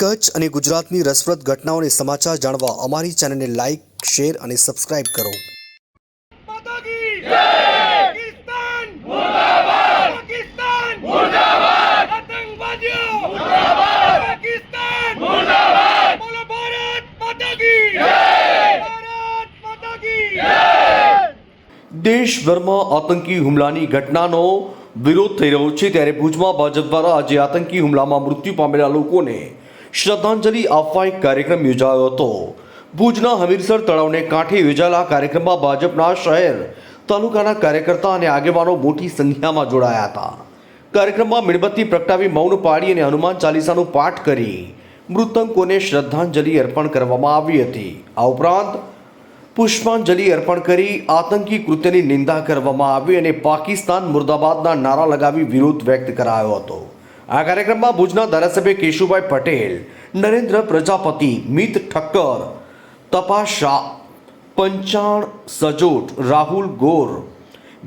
કચ્છ અને ગુજરાતની રસપ્રદ ઘટનાઓને સમાચાર જાણવા અમારી ચેનલને લાઇક શેર અને સબસ્ક્રાઇબ કરો. દેશભરમાં આતંકી હુમલાની ઘટનાનો વિરોધ થઈ રહ્યો છે ત્યારે ભુજમાં ભાજપ દ્વારા આજે આતંકી હુમલામાં મૃત્યુ પામેલા લોકોને શ્રદ્ધાંજલિ આપવા એક કાર્યક્રમ યોજાયો હતો. ભુજના હમીરસર તળાવને કાંઠે યોજાયેલા કાર્યક્રમમાં ભાજપના શહેર તાલુકાના કાર્યકર્તા અને આગેવાનો મોટી સંખ્યામાં જોડાયા હતા. કાર્યક્રમમાં મીણબત્તી પ્રગટાવી મૌન પાડી અને હનુમાન ચાલીસાનું પાઠ કરી મૃતકોને શ્રદ્ધાંજલિ અર્પણ કરવામાં આવી હતી. આ ઉપરાંત પુષ્પાંજલિ અર્પણ કરી આતંકી કૃત્યની નિંદા કરવામાં આવી અને પાકિસ્તાન મુર્દાબાદના નારા લગાવી વિરોધ વ્યક્ત કરાયો હતો. આ કાર્યક્રમમાં ભુજના ધારાસભ્ય કેશુભાઈ પટેલ, નરેન્દ્ર પ્રજાપતિ, મિત ઠક્કર તપાસ શાહ પંચાણ સજોટ, રાહુલ ગોર,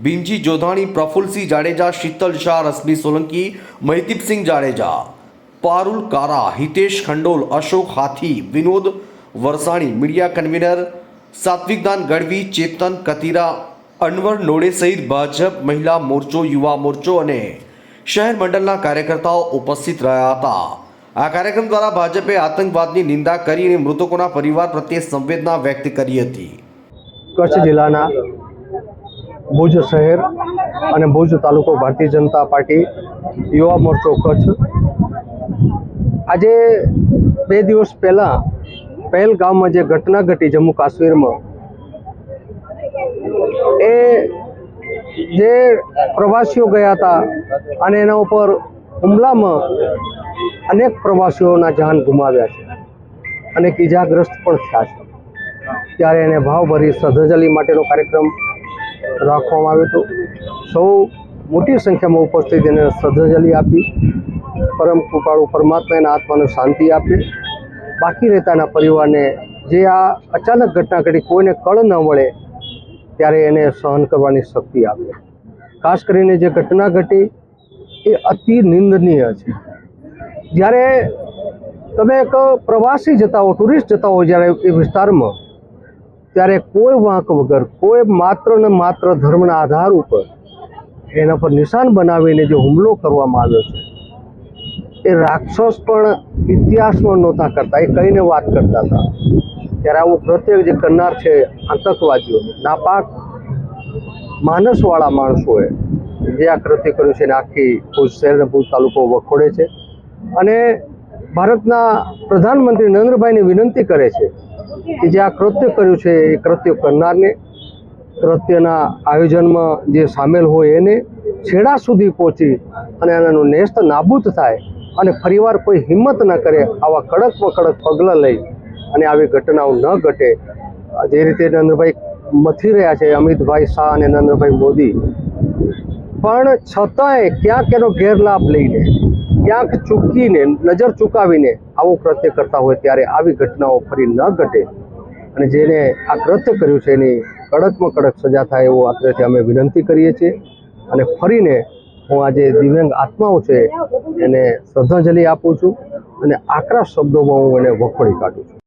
ભીમજી જોધાણી, પ્રફુલસિંહ જાડેજા, શીતલ શાહ, રશ્મિ સોલંકી મહિદીપસિંહ જાડેજા, પારુલ કારા, હિતેશ ખંડોલ, અશોક હાથી, વિનોદ વરસાણી, મીડિયા કન્વીનર સાત્વિકદાન ગઢવી, ચેતન કતીરા, અનવર નોડે સહિત ભાજપ મહિલા મોરચો, યુવા મોરચો અને શહેર મંડળના કાર્યકર્તાઓ ઉપસ્થિત રહ્યા હતા. આ કાર્યક્રમ દ્વારા ભાજપે આતંકવાદની નિંદા કરી અને મૃતકોના પરિવાર પ્રત્યે સંવેદના વ્યક્ત કરી હતી. કચ્છ જિલ્લાના ભુજ શહેર અને ભુજ તાલુકો ભારતીય જનતા પાર્ટી, યુવા મોરચો કચ્છ. આજે બે દિવસ પહેલાં પહેલગામમાં જે ઘટના ઘટી જમ્મુ કાશ્મીરમાં, એ જે પ્રવાસીઓ ગયા હતા અને એના ઉપર હુમલામાં અનેક પ્રવાસીઓના જાન ગુમાવ્યા છે અને ઇજાગ્રસ્ત પણ થયા છે. ત્યારે એને ભાવભરી શ્રદ્ધાંજલિ માટેનો કાર્યક્રમ રાખવામાં આવ્યો હતો. સૌ મોટી સંખ્યામાં ઉપસ્થિત એને શ્રદ્ધાંજલિ આપી, પરમ કૃપાળુ પરમાત્મા એના આત્માને શાંતિ આપે. બાકી રહેતાના પરિવારને જે આ અચાનક ઘટના ઘટી, કોઈને કળ ન મળે ત્યારે એને સહન કરવાની શક્તિ આપે. ખાસ કરીને જે ઘટના ઘટી, એ અતિ નિંદનીય છે. જ્યારે તમે એક પ્રવાસી જતા હો ટુરિસ્ટ જતા હો જ્યારે એ વિસ્તારમાં, ત્યારે કોઈ વાંક વગર, કોઈ માત્ર ને માત્ર ધર્મના આધાર ઉપર એના પર નિશાન બનાવીને જે હુમલો કરવામાં આવ્યો છે, એ રાક્ષસ પણ ઇતિહાસમાં નહોતા કરતા, એ કહીને વાત કરતા હતા. ત્યારે આવું પ્રત્યેક જે કરનાર છે આતંકવાદીઓ, નાપાક માનસવાળા માણસોએ જે આ કૃત્ય કર્યું છે એને આખી ભુજ શહેર ભુજ તાલુકો વખોડે છે અને ભારતના પ્રધાનમંત્રી નરેન્દ્રભાઈને વિનંતી કરે છે કે જે આ કૃત્ય કર્યું છે, એ કૃત્ય કરનારને કૃત્યના આયોજનમાં જે સામેલ હોય એને છેડા સુધી પહોંચી અને એનાનું નેસ્ત નાબૂદ થાય અને ફરીવાર કોઈ હિંમત ન કરે આવા કડકમાં કડક પગલાં લઈ અને આવી ઘટનાઓ ન ઘટે. જે રીતે નરેન્દ્રભાઈ મથી રહ્યા છે, અમિતભાઈ શાહ અને નરેન્દ્રભાઈ મોદી. પણ છતાંય ક્યાંક એનો ગેરલાભ લઈને, ક્યાંક ચૂકીને, નજર ચૂકાવીને આવું કૃત્ય કરતા હોય ત્યારે આવી ઘટનાઓ ફરી ન ઘટે. અને જેને આ કૃત્ય કર્યું છે, એની કડકમાં કડક સજા થાય એવો આગ્રહથી અમે વિનંતી કરીએ છીએ. અને ફરીને હું આજે દિવ્યાંગ આત્માઓ છે, એને શ્રદ્ધાંજલિ આપું છું અને આકરા શબ્દોમાં હું એને વખોડી કાઢું છું.